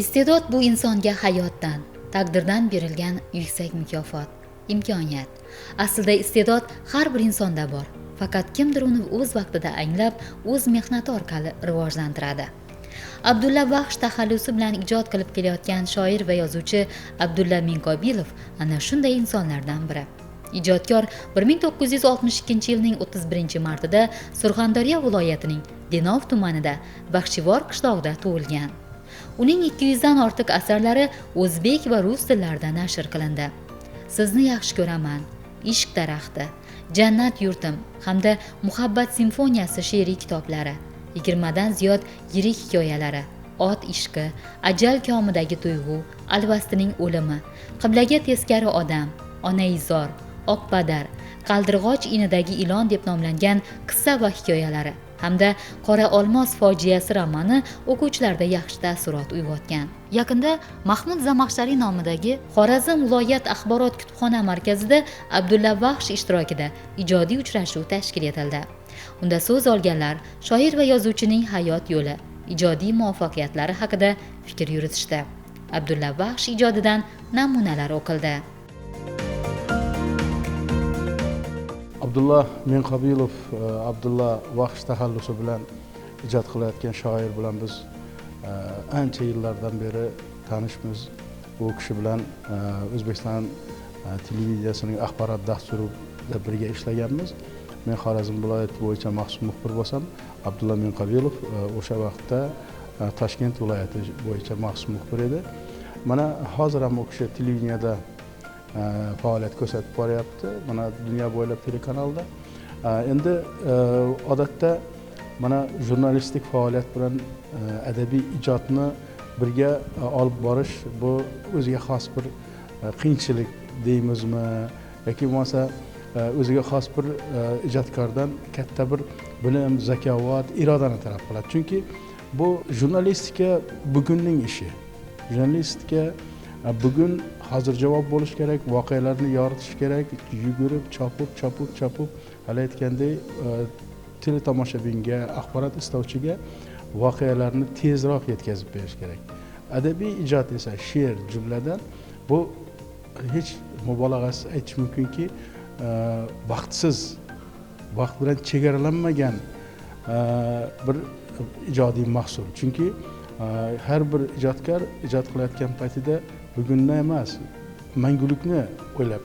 iste'dod bu insonga hayotdan taqdirdan berilgan yuksak mukofot imkoniyat. Aslida iste'dod har bir insonda bor. Faqat kimdir uni o'z vaqtida anglab o'z mehnati orqali rivojlantiradi. Abdulla baxsh taxallusi bilan ijod qilib kelayotgan shoir va yozuvchi abdulla minkobilov ana shunday insonlardan biri. Ijodkor 1962 yilning 31 martida surxondaryo viloyatining denov tumanida baxshivor qishlog'ida tug'ilgan. Uning 200 dan ortiq asarlari o'zbek va rus tillarida nashr qilindi. Sizni yaxshi ko'raman ishq daraxti jannat yurtim hamda muhabbat simfoniyasi she'riy kitoblari yigirmadan ziyod yirik hikoyalari ot ishqi ajal komidagi tuyg'u alvastining o'limi qiblaga teskari odam onaizor oqpadar qaldirg'och inidagi ilon deb nomlangan qissa va hikoyalari. Hamda qora olmos fojiasi romani o'quvchilarda yaxshi taassurot uyg'otgan. Yaqinda mahmud zamaxshariy nomidagi xorazm viloyat axborot kutubxona markazida abdulla baxsh ishtirokida ijodiy uchrashuv tashkil etildi. Unda so'z olganlar shoir va yozuvchining hayot yo'li ijodiy muvaffaqiyatlari haqida fikr yuritishdi. Abdulla baxsh ijodidan namunalar o'qildi. Abdulla menqobilov e, abdulla vahsh taxallusi bilan ijod qilayotgan shoir bilan biz e, ancha yillardan beri tanishmiz. U kishi bilan e, o'zbekiston televideniyaning axborot dasturida birga ishlaganmiz. Men xorazm viloyati bo'yicha maxsus muxbir bo'lsam abdulla menqobilov o'sha vaqtda toshkent viloyati bo'yicha maxsus muxbir edi. Mana hozir ham u kishi televideniyada faoliyat ko'rsatib boryapti mana dunyo bo'ylab telekanalda endi odatda mana jurnalistik faoliyat bilan adabiy ijodni birga olib borish bu o'ziga xos bir qiyinchilik deymizmi? Yoki bo'lmasa o'ziga xos bir ijodkordan katta bir bilim zakovat irodani talab qiladi. Chunki bu jurnalistika bugunning ishi. Jurnalistika bugun hozir javob bo'lishi kerak voqealarni yoritish kerak yugurib chopib chopib chopib hali aytgandek teletomoshabinga axborot istovchiga voqealarni tezroq yetkazib berish kerak adabiy ijod esa she'r jumladan bu hech mubolag'asiz aytish mumkinki vaqtsiz vaqt bilan chegaralanmagan bir ijodiy mahsul chunki har bir ijodkor ijod qilayotgan paytida bugunni emas mangulikni o'ylab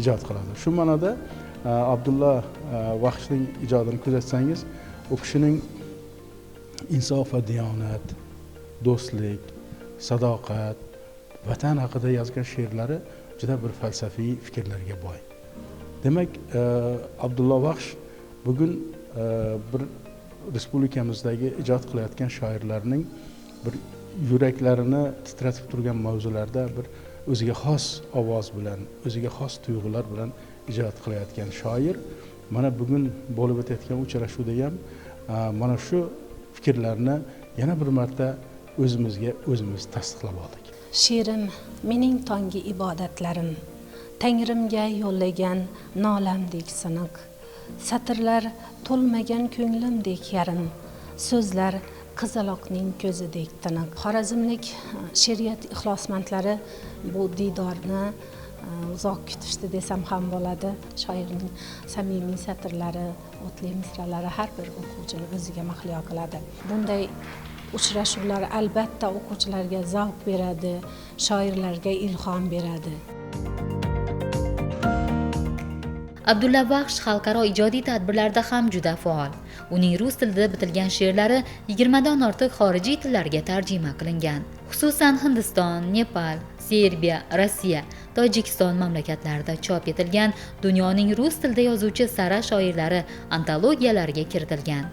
ijod qiladi. Shu ma'noda e, abdulla e, vahshning ijodini kuzatsangiz u kishining insof va diyonat do'stlik sadoqat vatan haqida yozgan she'rlari juda bir falsafiy fikrlarga boy. Demak e, abdulla vahsh bugun bir respublikamizdagi ijod qilayotgan shoirlarning bir yuraklarini titratib turgan mavzularda bir o'ziga xos ovoz bilan o'ziga xos tuyg'ular bilan ijod qilayotgan shoir. Mana bugun bo'lib o'tayotgan uchrashuvda ham mana shu fikrlarni yana bir marta o'zimizga o'zimiz tasdiqlab oldik. She'rim mening tonggi ibodatlarim tangrimga yo'llagan nolamdek siniq satrlar to'lmagan ko'nglimdek yarim so'zlar qizaloqning ko'zidek tiniq xorazmlik e, she'riyat ixlosmandlari bu diydorni e, uzoq kutishdi desam ham bo'ladi. Shoirning samimiy satrlari o'tli misralari har bir o'quvchini o'ziga mahliyo qiladi. Bunday uchrashuvlar albatta o'quvchilarga zavq beradi shoirlarga ilhom beradi. Abdulla baxsh xalqaro ijodiy tadbirlarda ham juda faol. Uning rus tilida bitilgan she'rlari yigirmadan ortiq xorijiy tillarga tarjima qilingan. Xususan hindiston nepal serbiya rossiya tojikiston mamlakatlarida chop etilgan dunyoning rus tilida yozuvchi sara shoirlari antologiyalariga kiritilgan.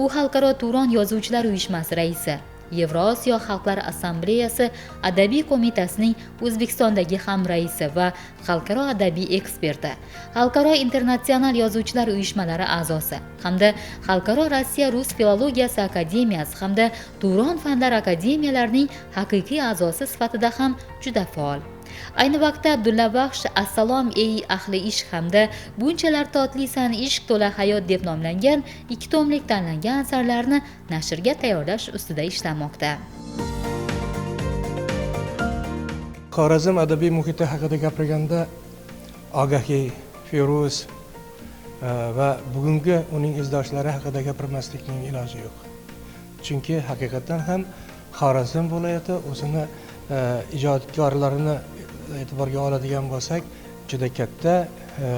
U xalqaro turon yozuvchilar uyushmasi raisi. Yevrosiyo xalqlar assambleyasi adabiy qo'mitasining o'zbekistondagi hamraisi va xalqaro adabiy eksperti xalqaro internatsional yozuvchilar uyushmalari a'zosi hamda xalqaro rossiya rus filologiyasi akademiyasi hamda turon fanlar akademiyalarining haqiqiy a'zosi sifatida ham juda faol. Ayni vaqtda abdulla baxsh assalom ey ahli ishq hamda bunchalar totlisan ishq to'la hayot deb nomlangan ikki tomlik tanlangan asarlarni nashrga tayyorlash ustida ishlamoqda. Xorazm adabiy muhiti haqida gapirganda ogahiy feruz e, va bugungi uning izdoshlari haqida gapirmaslikning iloji yo'q. Chunki haqiqatdan ham xorazm viloyati o'zini e, ijodkorlarini e'tiborga oladigan bo'lsak juda katta e,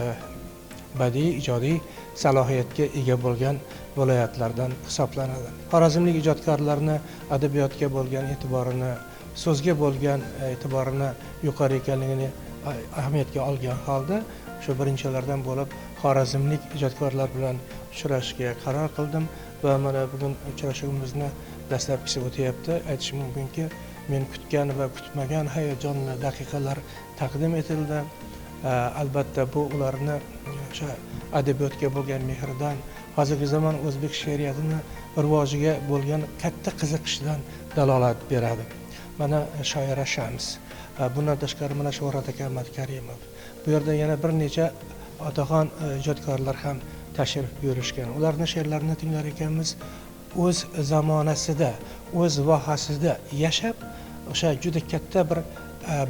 badiiy ijodiy salohiyatga ega bo'lgan viloyatlardan hisoblanadi. Xorazmlik ijodkorlarni adabiyotga bo'lgan e'tiborini so'zga bo'lgan e'tiborini yuqori ekanligini ahamiyatga olgan holda o'sha birinchilardan bo'lib xorazmlik ijodkorlar bilan uchrashishga qaror qildim va mana bugun uchrashuvimizni dastlabkisi o'tyapti. Aytishim mumkinki men kutgan va kutmagan hayajonli daqiqalar taqdim etildi. Albatta bu ularni o'sha adabiyotga bo'lgan mehridan hozirgi zamon o'zbek she'riyatini rivojiga bo'lgan katta qiziqishdan dalolat beradi. Mana e, shoira shams. Bundan tashqari mana shuhrat aka matkarimov bu yerda yana bir necha otaxon e, ijodkorlar ham tashrif buyurishgan. Ularni she'rlarini tinglar ekanmiz. O'z zamonasida o'z vohasida yashab o'sha juda katta bir e,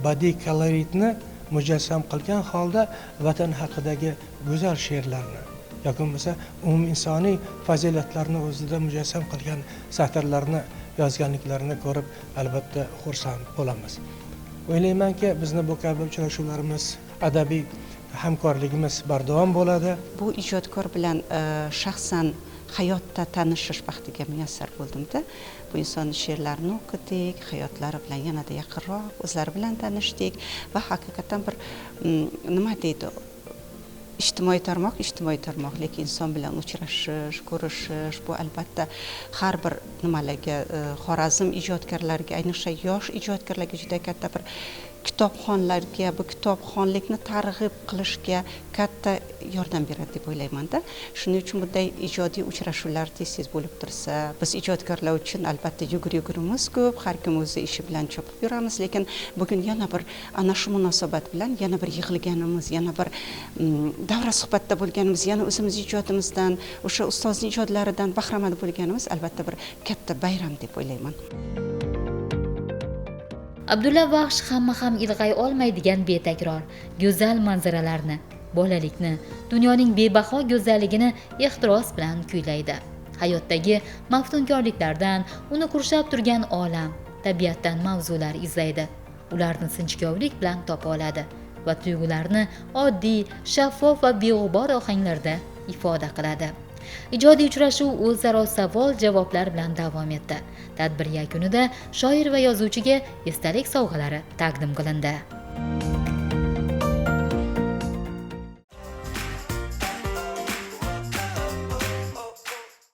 badiiy koloritni mujassam qilgan holda vatan haqidagi go'zal she'rlarni yoki bo'lmasa umuminsoniy fazilatlarni o'zida mujassam qilgan satrlarni yozganliklarini ko'rib albatta xursand bo'lamiz. O'ylaymanki bizni bu kabi uchrashuvlarimiz adabiy hamkorligimiz bardavom bo'ladi. Bu ijodkor bilan e, shaxsan hayotda tanishish baxtiga muyassar bo'ldimda. Bu insonni she'rlarini o'qidik hayotlari bilan yanada yaqinroq o'zlari bilan tanishdik va haqiqatdan bir mm, nima deydi ijtimoiy tarmoq ijtimoiy tarmoq lekin inson bilan uchrashish ko'rishish bu albatta har bir nimalarga e, xorazm ijodkorlariga ayniqsa yosh ijodkorlarga juda katta bir kitobxonlarga bu kitobxonlikni targ'ib qilishga katta yordam beradi deb o'ylaymanda shuning uchun bunday ijodiy uchrashuvlar tez tez bo'lib tursa biz ijodkorlar uchun albatta yugur yugurimiz ko'p har kim o'zi ishi bilan chopib yuramiz lekin bugun yana bir ana shu munosabat bilan yana bir yig'ilganimiz yana bir mm, davra suhbatda bo'lganimiz yana o'zimiz ijodimizdan o'sha ustozni ijodlaridan bahramand bo'lganimiz albatta bir katta bayram deb o'ylayman. Abdulla baxsh hamma ham ilg'ay olmaydigan betakror go'zal manzaralarni bolalikni dunyoning bebaho go'zalligini ehtiros bilan kuylaydi. Hayotdagi maftunkorliklardan uni qurshab turgan olam tabiatdan mavzular izlaydi. Ularni sinchkovlik bilan topa oladi va tuyg'ularni oddiy shaffof va beg'ubor ohanglarda ifoda qiladi. Ijodiy uchrashuv o'zaro savol javoblar bilan davom etdi. Tadbir yakunida shoir va yozuvchiga esdalik sovg'alari taqdim qilindi.